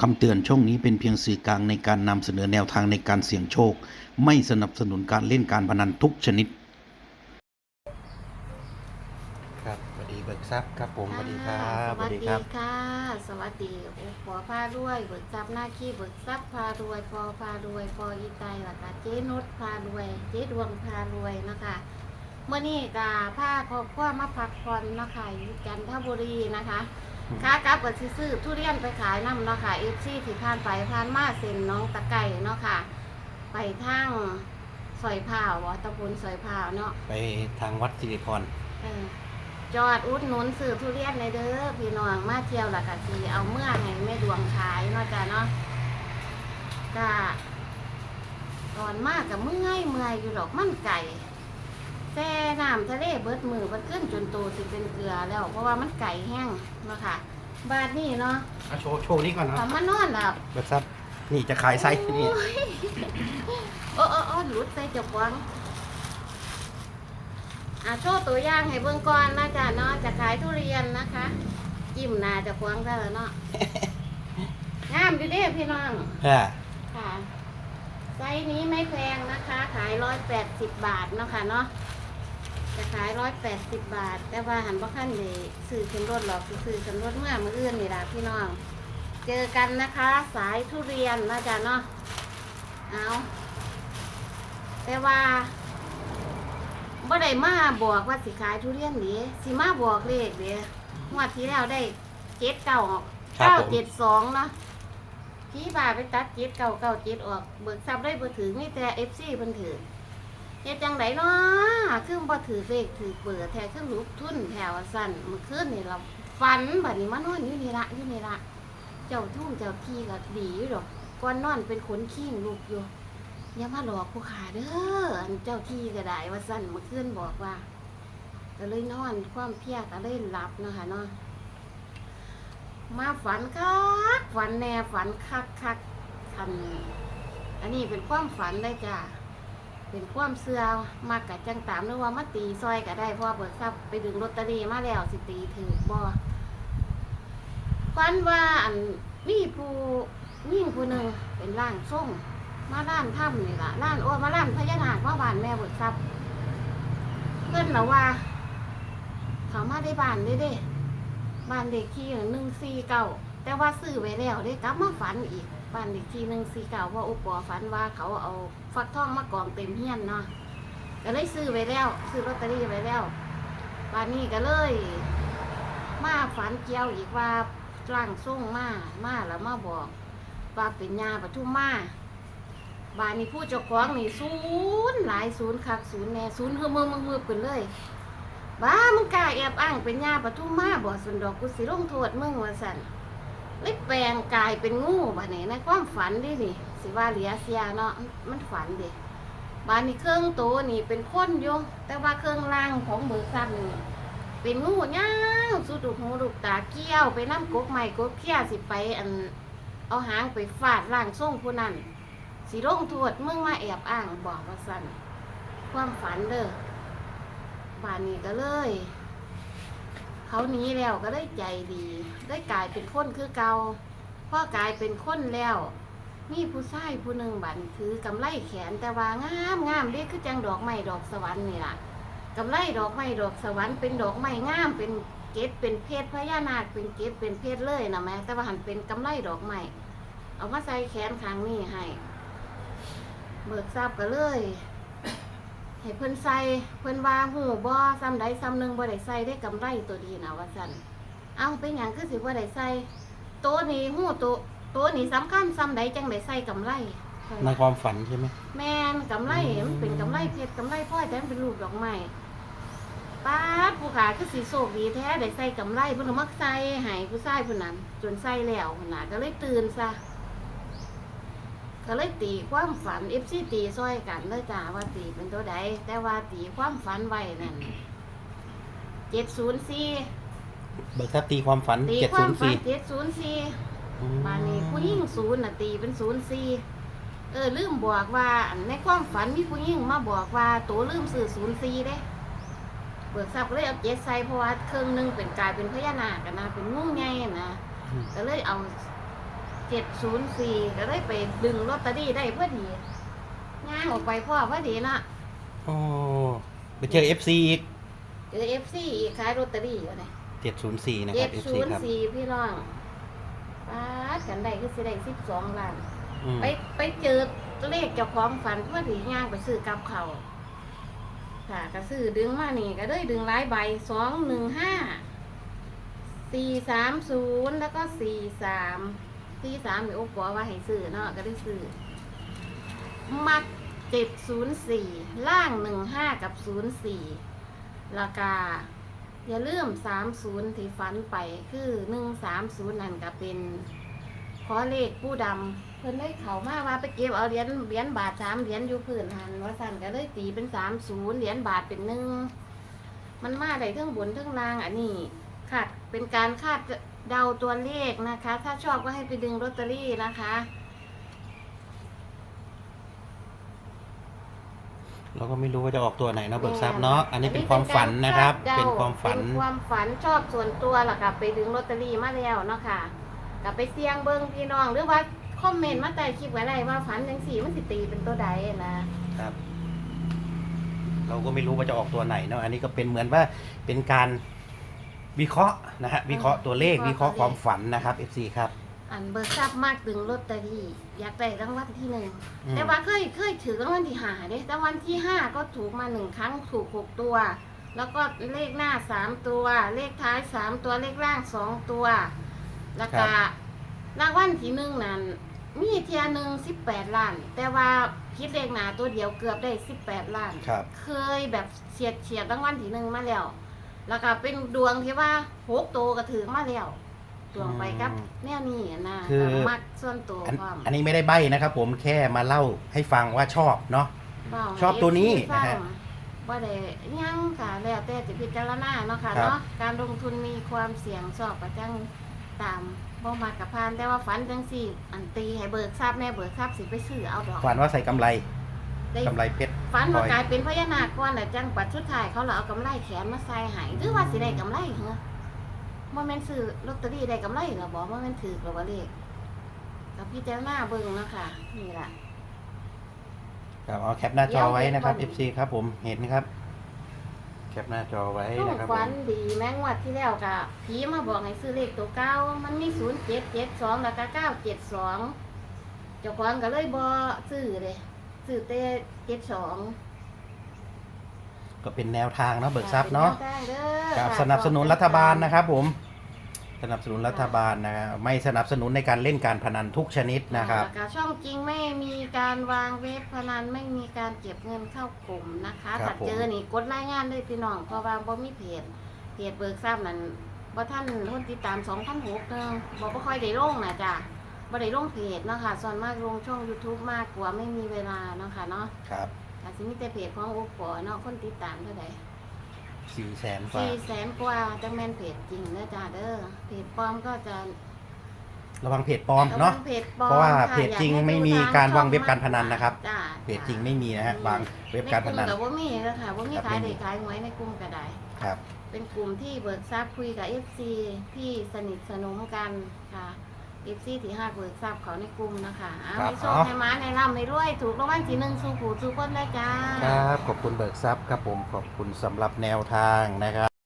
คำเตือนช่องนี้เป็นเพียงสื่อกลางในการนำเสนอแนวทางในการเสี่ยงโชค ไม่สนับสนุนการเล่นการพนันทุกชนิด ครับสวัสดีเบิกทรัพย์ครับผมสวัสดีครัค่ะบสวัสดีครับค่ะ สวัสดีโอ้ขอพาด้วย เบิกทรัพย์หน้าขี้เบิกทรัพย์พารวย พอพารวย พออีไตหลักค่ะเจ๊นุชพารวย เจ๊ดวงพารวยนะคะเมื่อนี้กาผ้าครอบครัวมาพักผ่อนนะคะอยู่จันทบุรีนะคะอืม ค้ากลับกับซื้อทุเรียนไปขายน้ำเนาะค่ะเอฟซีที่ผ่านไปผ่านมาเซ็นน้องตะไก่เนาะค่ะ ไปทางซอยพร้าววะตะพุนซอยพร้าวเนาะไปทางวัดสิริพรเออจอดอุดหนุนซื้อทุเรียนในเด้อพี่น้องมาเที่ยวและกะทีเอาเมื่อให้แม่ดวงขายเนาะจ้ะเนาะก็ตอนมากกับเมื่อยเมื่อยอยู่ดอกมันไก่ แช่น้ำทะเลเบิดมือมันขึ้นจนโตสิเป็นเกลือแล้ว เพราะว่ามันไก่แห้งเนาะค่ะ บาดนี้เนาะเอาโชว์โชว์นี้ก่อนนะพอมานอนหลับเบิกทรัพย์นี่จะขายไซส์นี่ โอ้โอ้โอ้หลุดใส่เจับวางอะโชว์ตัวอย่างให้เบิ่งก่อนนะจ๊ะเนาะจะขายทุเรียนนะคะจิ้มหนาจะควางซะแล้วเนาะ งามอยู่เด้พี่น้อง อ่าค่ะไซส์นี้ไม่แพงนะคะ ขายร้อยแปดสิบบาทเนาะค่ะเนาะ จะขายร้อยแปดสิบบาท แต่ว่าหันบ่ขั้นเลยซื้อขึ้นรถหรอกซื้อขึ้นรถเมื่อมื้ออื่นนี่ล่ะพี่น้อง เจอกันนะคะ สายทุเรียนนะจ๊ะเนาะเอาแต่ว่าบ่ได้มาบอกว่าสิขายทุเรียนเดีสิมาบอกเลขเดีงวดที่แล้วได้เจ็ดเก้าครับเก้าผมเจ็ดสองเนาะพี่บาไปตัดเจ็ดเก้าเก้าเจ็ดออก เบิกทรัพย์ได้บ่ถือมีแต่เอฟซีเพิ่นถือ เฮ็ดจังไดเนาะคือบ่ถือเลขถือเบอร์แท้คือลุกทุนแถวสั่นเมื่อคืนนี่เราฝันบัดนี้มานอนอยู่นี่ละอยู่นี่ละเจ้าทุ่งเจ้าที่ก็ดีอยู่ดอกก่อนนอนเป็นขนขี้งลูกอยู่อย่ามาหลอกผู้ขาเด้ออันเจ้าที่ก็ได้ว่าสั่นเมื่อคืนบอกว่าก็เลยนอนความเพียก็เลยหลับเนาะคะเนาะมาฝันคักฝันแน่ฝันคักคักคันอันนี้เป็นความฝันได้จ้ะ เป็นความเสื่อมากกะจังตามหรือว่ามาตีซอยก็ได้เพราะเบิกทรัพย์ไปดึงลอตเตอรี่มาแล้วสิตีถือบ่ฝันว่าอันมีผู้ยิ่งผู้หนึ่งเป็นร่างทรงมาล้านถ้ำนี่ล่ะล้านโอ้มาล้านพญานาคมาบานแม่เบิกทรัพย์เพื่อนเราว่า เขามาได้บานได้เด้บานเด็กที่หนึ่งสี่เก้าแต่ว่าซื้อไว้แล้วได้กลับมาฝันอีก บ้านเด็กที่หนึ่งสี่เก้าว่าอุปอฝันว่าเขาเอาฟักทองมากองเต็มเฮียนเนาะก็เลยซื้อไว้แล้ว ซื้อลอตเตอรี่ไว้แล้วบ้านนี้ก็เลย มาฝันเกี่ยวอีกว่าร่างทรงมามาแล้วมาบอกว่าเป็นยาปทุมมาบ้านนี้ผู้เจ้าของนี่ศูนย์หลายศูนย์คักศูนย์แน่ศูนย์เฮือมือมือมือเป็นเลยบ้ามึงกล้าแอบอ้างเป็นยาปทุมมาบอกสุนดอกกูสิลงโทษมึงว่าสัน เลยแปลงกายเป็นงูบ้านี้ในความฝันดินี่สิว่าเหลียเสียเนาะมันฝันเด็บ้านนี้เครื่องโตวนี่เป็นคนอยู่แต่ว่าเครื่องล่างของเบิกทรัพย์นี่เป็นงูย่างสุดลูกหูลูกตาเกี้ยวไปน้ำกกใหม่กกเขี้ยสิไปอันเอาหางไปฟาดล่างส่งผู้นั้นสิลงโทษมึงมาแอบอ้างบอกว่าสั่นความฝันเด้อบ้านนี้ก็เลย เขาหนีแล้วก็ได้ใจดี ได้กลายเป็นคนคือเก่าพ่อกลายเป็นคนแล้ว มีผู้ชายผู้หนึ่งบันถือกำไลแขนแต่ว่างามงามเด็กคือจังดอกไม้ดอกสวรรค์นี่ล่ะกำไรดอกไม้ดอกสวรรค์เป็นดอกไม้งามเป็นเกศเป็นเพชรพญานาคเป็นเกศเป็นเพชรเลยนะแม่แต่ว่าหันเป็นกำไรดอกไม้เอามาใส่แขนข้างนี้ให้ เบิกทราบก็เลย ให้เพิ่นใส่เพิ่นว่าหูบ่ซ้ำใดซ้ำหนึ่งบ่ได้ใส่ได้กำไรตัวดีนะว่าซั่นเอาเป็นหยังคือสิบ่ได้ใส่โตวนี้หูโตวโตวนี้สำคัญซ้ำใดจังได้ใส่กำไรในความฝันใช่ไหมแม่นกำไรมันเป็นกำไรเพชรกำไรพลอยแต่มันเป็นรูปดอกไม้ป้าดผู้ขาคือสีโศกดีแท้ได้ใส่กำไรเพิ่นเอามักใส่ให้ผู้ชายผู้นั้นจนใส่แล้วพุ่นน่ะก็เลยตื่นซะ ก็เลยตีความฝันเอฟซีตีซอยกันเลยจ้าว่าตีเป็นตัวใดแต่ว่าตีความฝันไว้นั่นเจ็ดศูนย์สี่เบิกทรัพย์ตีความฝันตีเจ็ดควาศูมนย์ฝันสี่เจ็ดศูนย์สี่บานนี้ผู้หญิงศูนย์น่ะตีเป็นศูนย์สี่เออลืมบอกว่าอันในความฝันมีผู้หญิงมาบอกว่าตัวลืมสื่อศูนย์สี่เด้เบิกทรัพย์ก็เลยเอาเจ็ดใส่เพราะว่าเครื่องหนึงเป็นกลายเป็นพญานาคอะนะเป็นงูไงอะนะ ก็เลยเอา เจ็ดศูนย์สี่ก็เลยไปดึงลอตเตอรี่ได้พอดีย่างออกไปพ่อพอดีเนาะโอ้ไปเจอ FC อีกเจอเอฟซีอีกขายลอตเตอรี่อยู่เลย704นะคเจ็รัดบศู FC นย์ครับสี่พี่น้องป้าดกันได้คือสิได้สิบสองล้าน อืมไปไปเจอเลขเจ้าของฝันพอดีย่างไปซื้อกับเขาวค่ะก็ซื้อดึงมานี่ก็เลยดึงหลายใบสองหนึ่งห้าสี่สามศูนย์แล้วก็สี่สาม สี่สามมีโอ้บอกว่าให้ซื้อเนาะก็ได้ซื้อมัดเจ็ดศูนย์สี่ล่างหนึ่งห้ากับศูนย์สี่ราคาอย่าลืมสามศูนย์ที่ฝันไปคือหนึ่งสามศูนย์นั่นก็เป็นขอเลขผู้ดำเพิ่นได้เขามาว่าไปเก็บเอาเหรียญเหรียญบาทสามเหรียญอยู่พื้นหันว่าสั่นก็เลยตีเป็นสามศูนย์เหรียญบาทเป็นหนึ่งมันมาได้ทั้งบนทั้งล่างอันนี้คาดเป็นการคาด เดาตัวเลขนะคะ ถ้าชอบก็ให้ไปดึงลอตเตอรี่นะคะเราก็ไม่รู้ว่าจะออกตัวไหนเนาะเบิกทรัพย์เนาะอันนี้เป็นความฝันนะครับอัเป็นความฝันเป็นความฝันชอบส่วนตัวล่ะค่ะไปดึงลอตเตอรี่มาแล้วเนาะค่ะกลับไปเสี่ยงเบิ้งพี่น้องหรือว่าคอมเมนต์มาใต้คลิปไว้ได้ว่าฝันจังสี่มันสิตีเป็นตัวใดนะครับ เราก็ไม่รู้ว่าจะออกตัวไหนเนาะอันนี้ก็เป็นเหมือนว่าเป็นการ วิเคราะห์นะฮะวิเคราะห์ตัวเลขวิเคราะห์ความฝันนะครับ FC ครับ อันเบิกทรัพย์มากดึงลอตเตอรี่อยากได้รางวัลที่หนึ่งอืม แต่ว่าเคยเคยถือรางวัลที่ห้าเด้แต่วันที่ห้าก็ถูกมาหนึ่งครั้งถูกหกตัว แล้วก็เลขหน้าสามตัว เลขท้ายสามตัวเลขล่างสองตัว แล้วก็รางวัลที่หนึ่งนั้น มีเทียหนึ่งสิบแปดล้าน แต่ว่าคิดเลขหนาตัวเดียวเกือบได้สิบแปดล้าน ครับ เคยแบบเฉียดเฉียดรางวัลที่หนึ่งมาแล้ว แล้วก็เป็นดวงที่ว่าหกตัวก็ถือมาแล้วดวงไปกับอืมแนวนี้นะคือ มักส่วนตัวอันความอันนี้ไม่ได้ใบ้นะครับ ผมแค่มาเล่าให้ฟังว่าชอบเนาะ เว้าชอบตัวนี้ให้นะฮะฟังว่าได้หยังค่ะแล้วแต่จะพิจารณาเนาะค่ะครับ เนาะการลงทุนมีความเสี่ยงชอบประจังตามบ่มากกับพานแต่ว่าฝันจังสี่ อันตีให้เบิกทรัพย์แม่เบิกทรัพย์สิไปซื้อเอาดอก ฝันว่าใส่กำไร ได้กำไรเพชรฝันพลว่าอยกลายเป็นพญานาคก่อนแต่จังปัดชุดถ่ายเขาเหรอเอากำไรแขนมาใส่ให้หรือว่าสิได้กำไรเหรอบ่แม่นซื้อลอตเตอรี่ได้กำไรเหรอบ่ว่าแม่นถือหรือว่าเลขกับพี่เจ้าหน้าเบิ่งเนาะค่ะนี่ล่ะ ครับเอาแคปหน้าจอไว้นะครับเดี๋ยว FC ครับผมเห็นครับ แคปหน้าจอไว้ต้องนะครับผฝันมดีแม่งวัดที่แล้วกะผีมาบอกให้ซื้อเลขตัวเก้ามันมีศูนย์เจ็ดเจ็ดสองแล้วก็เก้าเจ็ดสองเจ้าของก็เลยบอซื้อเลย ซื้อเต้เจ็ดสองก็เป็นแนวทางเนาะเบิกทรัพย์เนาะป็แวทงเด้อครับค่ะสนับสนุนรัฐบาลนะครับ ผม สนับสนุนรัฐบาลนะครับไม่สนับสนุนในการเล่นการพนันทุกชนิดนะครับแล้วก็ช่องจริงไม่มีการวางเว็บพนันไม่มีการเก็บเงินเข้ากลุ่มนะคะครัถ้าบผมเจอนี่กดรายงานเลยพี่น้องเพราะว่าบ่มีเพจเพจเบิกทราบนั้นบ่ท่านคนติดตาม2,006เนึงบ่บ่ค่อยได้ลงนะจ้ะ บ่ได้ลงเพจเนาะค่ะส่วนมากลงช่อง YouTube มากกว่าไม่มีเวลาเนาะค่ะเนาะครับแต่สิมีแต่เพจของโอปอเนาะคนติดตามเท่าใดสี่แสนกว่า4แสนกว่าจังแม่นเพจจริงเด้อจ้าเด้อเพจปลอมก็จะระวังเพจปลอมเนาะระวังเพจปลอมเพราะว่าค่เพจจริงอยกให้ไม่มีดูทการวางช่อเว็บการพนันนะครับจ้าเพจจริงไม่มีนะฮะวางเว็บการพนันในกลุ่มแต่ว่ามีแล้วค่ะว่ามีครับขายไม่มีได้ขายหวยในกลุ่มก็ได้ครับ เป็นกลุ่มที่เบิกทรัพย์คุยกับเอฟซีที่สนิทสนมกันค่ะเอฟซีที่ห้าเบิกทรัพย์เขาในกลุ่มนะคะเอาครับในโชคในม้าในร่ำในรวย ถูกรางวัลที่หนึ่งสู่ผู้สู่คนได้จ้า ครับ ขอบคุณเบิกทรัพย์ครับผม ขอบคุณสำหรับแนวทางนะครับ